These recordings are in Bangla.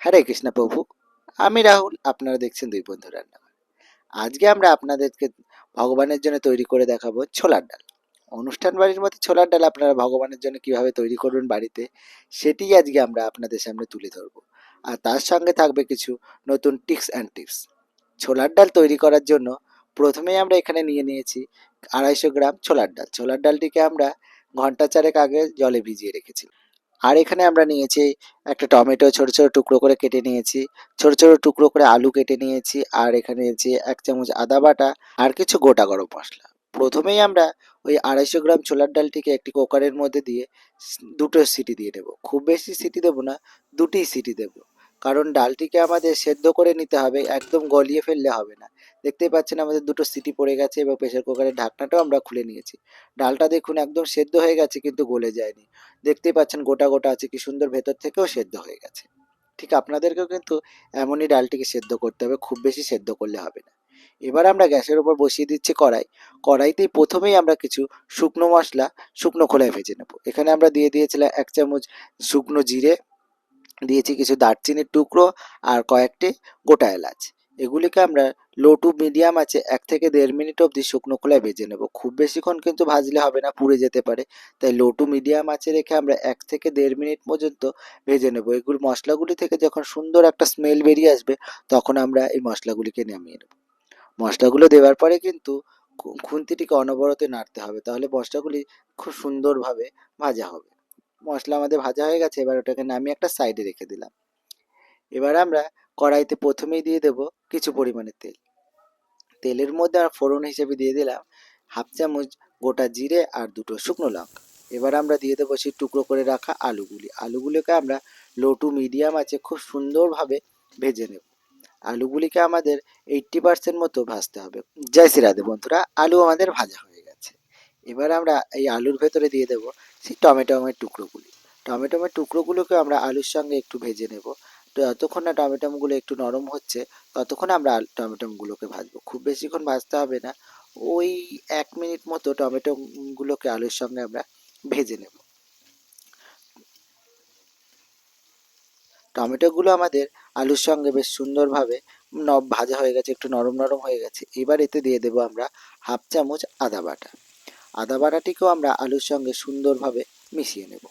হরে কৃষ্ণ প্রভু। আমি রাহুল, আপনারা দেখছেন দুই বন্ধু রান্না আজকে আমরা আপনাদেরকে ভগবানের জন্য তৈরি করে দেখাবো ছোলার ডাল। অনুষ্ঠান বাড়ির মধ্যে ছোলার ডাল আপনারা ভগবানের জন্য কীভাবে তৈরি করবেন বাড়িতে, সেটি আজকে আমরা আপনাদের সামনে তুলে ধরবো। আর তার সঙ্গে থাকবে কিছু নতুন টিপস অ্যান্ড টিপস। ছোলার ডাল তৈরি করার জন্য প্রথমেই আমরা এখানে নিয়ে নিয়েছি আড়াইশো গ্রাম ছোলার ডাল। ছোলার ডালটিকে আমরা ঘণ্টা চারেক আগে জলে ভিজিয়ে রেখেছি আর এখানে আমরা নিয়েছি একটা টমেটো ছোট ছোট টুকরো করে কেটে নিয়েছি, ছোট ছোট টুকরো করে আলু কেটে নিয়েছি, আর এখানে নিয়েছি এক চামচ আদা বাটা আর কিছু গোটা গরম মশলা। প্রথমেই আমরা ওই আড়াইশো গ্রাম ছোলার ডালটিকে একটি কুকারের মধ্যে দিয়ে দুটো সিটি দিয়ে দেবো। খুব বেশি সিটি দেবো না, দুটি সিটি দেবো। কারণ ডালটিকে আমাদের সেদ্ধ করে নিতে হবে, একদম গলিয়ে ফেললে হবে না। দেখতেই পাচ্ছেন আমাদের দুটো সিটি পড়ে গেছে এবং প্রেসার কুকারের ঢাকনাটাও আমরা খুলে নিয়েছি। ডালটা দেখুন একদম সেদ্ধ হয়ে গেছে কিন্তু গলে যায়নি। দেখতেই পাচ্ছেন গোটা গোটা আছে, কি সুন্দর ভেতর থেকেও সেদ্ধ হয়ে গেছে। ঠিক আপনাদেরকেও কিন্তু এমনই ডালটিকে সেদ্ধ করতে হবে, খুব বেশি সেদ্ধ করলে হবে না। এবার আমরা গ্যাসের উপর বসিয়ে দিচ্ছি কড়াই। কড়াইতেই প্রথমেই আমরা কিছু শুকনো মশলা, শুকনো খোলায় ভেজে নেব। এখানে আমরা দিয়ে দিয়েছিলাম এক চামচ শুকনো জিরে দিয়েছি কিছু দারচিনির টুকরো আর কয়েকটি গোটা এলাচ। এগুলিকে আমরা লো টু মিডিয়াম আছে, এক থেকে দেড় মিনিট অবধি শুকনো খোলায় ভেজে নেব। খুব বেশিক্ষণ কিন্তু ভাজলে হবে না, পুড়ে যেতে পারে। তাই লো টু মিডিয়াম আছে রেখে আমরা এক থেকে দেড় মিনিট পর্যন্ত ভেজে নেব। এগুলো মশলাগুলি থেকে যখন সুন্দর একটা স্মেল বেরিয়ে আসবে, তখন আমরা এই মশলাগুলিকে নামিয়ে নেব। মশলাগুলো দেওয়ার পরে কিন্তু খুন্তিটিকে অনবরত নাড়তে হবে। তাহলে মশলাগুলি খুব সুন্দরভাবে ভাজা হবে। মশলা আমাদের ভাজা হয়ে গেছে, এবার ওটাকে নামিয়ে একটা সাইডে রেখে দিলাম। এবার আমরা কড়াইতে প্রথমেই দিয়ে দেব কিছু পরিমাণে তেল। তেলের মধ্যে আর ফোড়ন হিসেবে দিয়ে দিলাম হাফ চামচ গোটা জিরে আর দুটো শুকনো লঙ্কা। এবার আমরা দিয়ে দেবো সেই টুকরো করে রাখা আলুগুলি। আলুগুলিকে আমরা লো টু মিডিয়াম আছে, খুব সুন্দরভাবে ভেজে নেব। আলুগুলিকে আমাদের এইট্টি পার্সেন্ট মতো ভাজতে হবে। জয় শ্রী রাধে বন্ধুরা, আলু আমাদের ভাজা হয়ে এবার আমরা এই আলুর ভেতরে দিয়ে দেবো সেই টমেটোমের টুকরোগুলি। টমেটোমের টুকরোগুলোকে আমরা আলুর সঙ্গে একটু ভেজে নেব। যতক্ষণ না টমেটোগুলো একটু নরম হচ্ছে, ততক্ষণ আমরা আলু টমেটোগুলোকে ভাজবো। খুব বেশিক্ষণ ভাজতে হবে না। ওই এক মিনিট মতো টমেটোগুলোকে আলুর সঙ্গে আমরা ভেজে নেব। টমেটোগুলো আমাদের আলুর সঙ্গে বেশ সুন্দরভাবে ভাজা হয়ে গেছে, একটু নরম নরম হয়ে গেছে। এবার এতে দিয়ে দেবো আমরা হাফ চামচ আদা বাটা। আদা বাটাটিকেও আমরা আলুর সঙ্গে সুন্দরভাবে মিশিয়ে নেব।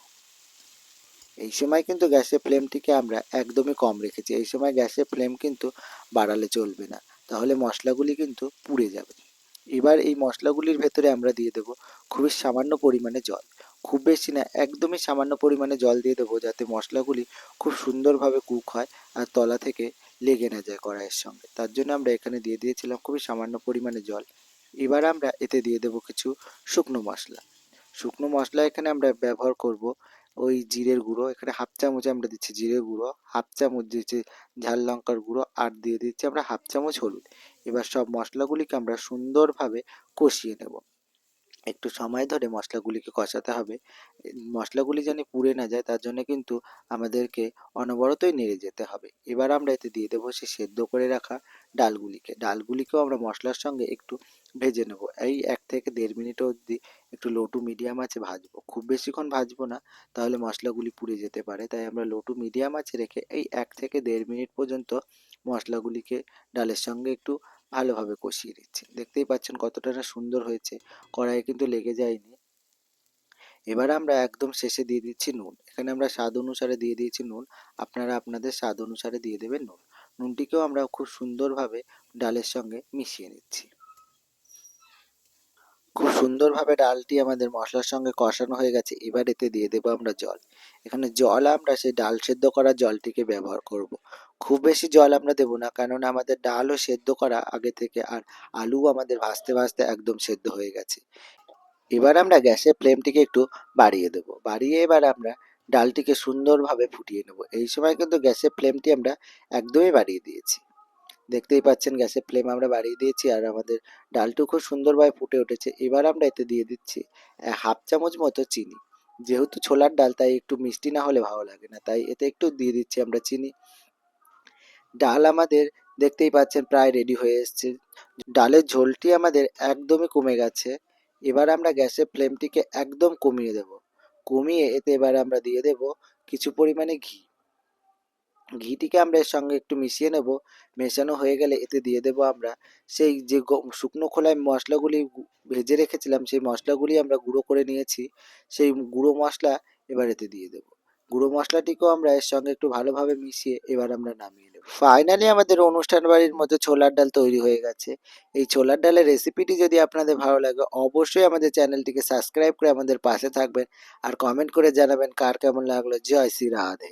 এই সময় কিন্তু গ্যাসের ফ্লেমটিকে আমরা একদমই কম রেখেছি। এই সময় গ্যাসের ফ্লেম কিন্তু বাড়ালে চলবে না। তাহলে মশলাগুলি কিন্তু পুড়ে যাবে। এবার এই মশলাগুলির ভেতরে আমরা দিয়ে দেবো খুবই সামান্য পরিমাণে জল। খুব বেশি না, একদমই সামান্য পরিমাণে জল দিয়ে দেবো যাতে মশলাগুলি খুব সুন্দরভাবে কুক হয় আর তলা থেকে লেগে না যায় কড়াইয়ের সঙ্গে। তার জন্য আমরা এখানে দিয়ে দিয়েছিলাম খুবই সামান্য পরিমাণে জল। এবার আমরা এতে দিয়ে দেব কিছু শুকনো মশলা। শুকনো মশলা এখানে আমরা ব্যবহার করব ওই জিরের গুঁড়ো, এখানে হাফ চামচ আমরা দিচ্ছি জিরে গুঁড়ো, হাফ চামচ দিচ্ছি ঝাল লঙ্কার গুঁড়ো, আর দিয়ে দিচ্ছি আমরা হাফ চামচ হলুদ। এবার সব মশলাগুলিকে আমরা সুন্দরভাবে কষিয়ে নেব। একটু সময় ধরে মশলাগুলিকে কষাতে হবে। মশলাগুলি যেন পুড়ে না যায়, তার জন্য কিন্তু আমাদেরকে অনবরতই নেড়ে যেতে হবে। এবার আমরা এতে দিয়ে দেবো সে সেদ্ধ করে রাখা ডালগুলিকে। ডালগুলিকেও আমরা মশলার সঙ্গে একটু ভেজে নেব। এই এক থেকে দেড় মিনিট অবধি একটু লো টু মিডিয়াম আছে ভাজবো। খুব বেশিক্ষণ ভাজবো না, তাহলে মশলাগুলি পুড়ে যেতে পারে। তাই আমরা লো টু মিডিয়াম আছে রেখে এই এক থেকে দেড় মিনিট পর্যন্ত মশলাগুলিকে ডালের সঙ্গে একটু ভালোভাবে কষিয়ে নিচ্ছি দেখতেই পাচ্ছেন কতটা না সুন্দর হয়েছে। কড়াইয়ে কিন্তু লেগে যায়নি। এবার আমরা একদম শেষে দিয়ে দিচ্ছি নুন। এখানে আমরা স্বাদ অনুসারে দিয়ে দিয়েছি নুন। আপনারা আপনাদের স্বাদ অনুসারে দিয়ে দেবেন নুন। নুনটিকেও আমরা খুব সুন্দরভাবে ডালের সঙ্গে মিশিয়ে নিচ্ছি। খুব সুন্দরভাবে ডালটি আমাদের মশলার সঙ্গে কষানো হয়ে গেছে। এবার এতে দিয়ে দেবো আমরা জল। এখানে জল আমরা সেই ডাল সেদ্ধ করা জলটিকে ব্যবহার করব। খুব বেশি জল আমরা দেবো না কারণ আমাদের ডালও সেদ্ধ করা আগে থেকে আর আলু আমাদের ভাজতে ভাজতে একদম সেদ্ধ হয়ে গেছে। এবার আমরা গ্যাসের ফ্লেমটিকে একটু বাড়িয়ে দেবো। বাড়িয়ে এবার আমরা ডালটিকে সুন্দরভাবে ফুটিয়ে নেব। এই সময় কিন্তু গ্যাসের ফ্লেমটি আমরা একদমই বাড়িয়ে দিয়েছি। দেখতেই পাচ্ছেন গ্যাসের ফ্লেম আমরা বাড়িয়ে দিয়েছি আর আমাদের ডালটু খুব সুন্দরভাবে ফুটে উঠেছে। এবার আমরা এতে দিয়ে দিচ্ছি হাফ চামচ মতো চিনি। যেহেতু ছোলার ডাল, তাই একটু মিষ্টি না হলে ভালো লাগে না। তাই এতে একটু দিয়ে দিচ্ছি আমরা চিনি। ডাল আমাদের দেখতেই পাচ্ছেন প্রায় রেডি হয়ে এসছে। ডালের ঝোলটি আমাদের একদমই কমে গেছে। এবার আমরা গ্যাসের ফ্লেমটিকে একদম কমিয়ে দেব। কমিয়ে এতে এবার আমরা দিয়ে দেব কিছু পরিমাণে ঘি। ঘিটিকে আমরা এর সঙ্গে একটু মিশিয়ে নেব। মেশানো হয়ে গেলে এতে দিয়ে দেব আমরা সেই যে শুকনো খোলায় মশলাগুলি ভেজে রেখেছিলাম সেই মশলাগুলি আমরা গুঁড়ো করে নিয়েছি। সেই গুঁড়ো মশলা এবার এতে দিয়ে দেব। গুঁড়ো মশলাটিকেও আমরা এর সঙ্গে একটু ভালোভাবে মিশিয়ে এবার আমরা নামিয়ে নেব। ফাইনালি আমাদের অনুষ্ঠান বাড়ির মতো ছোলার ডাল তৈরি হয়ে গেছে। এই ছোলার ডালের রেসিপিটি যদি আপনাদের ভালো লাগে, অবশ্যই আমাদের চ্যানেলটিকে সাবস্ক্রাইব করে আমাদের পাশে থাকবেন আর কমেন্ট করে জানাবেন কার কেমন লাগল। জয় শ্রী রাধে।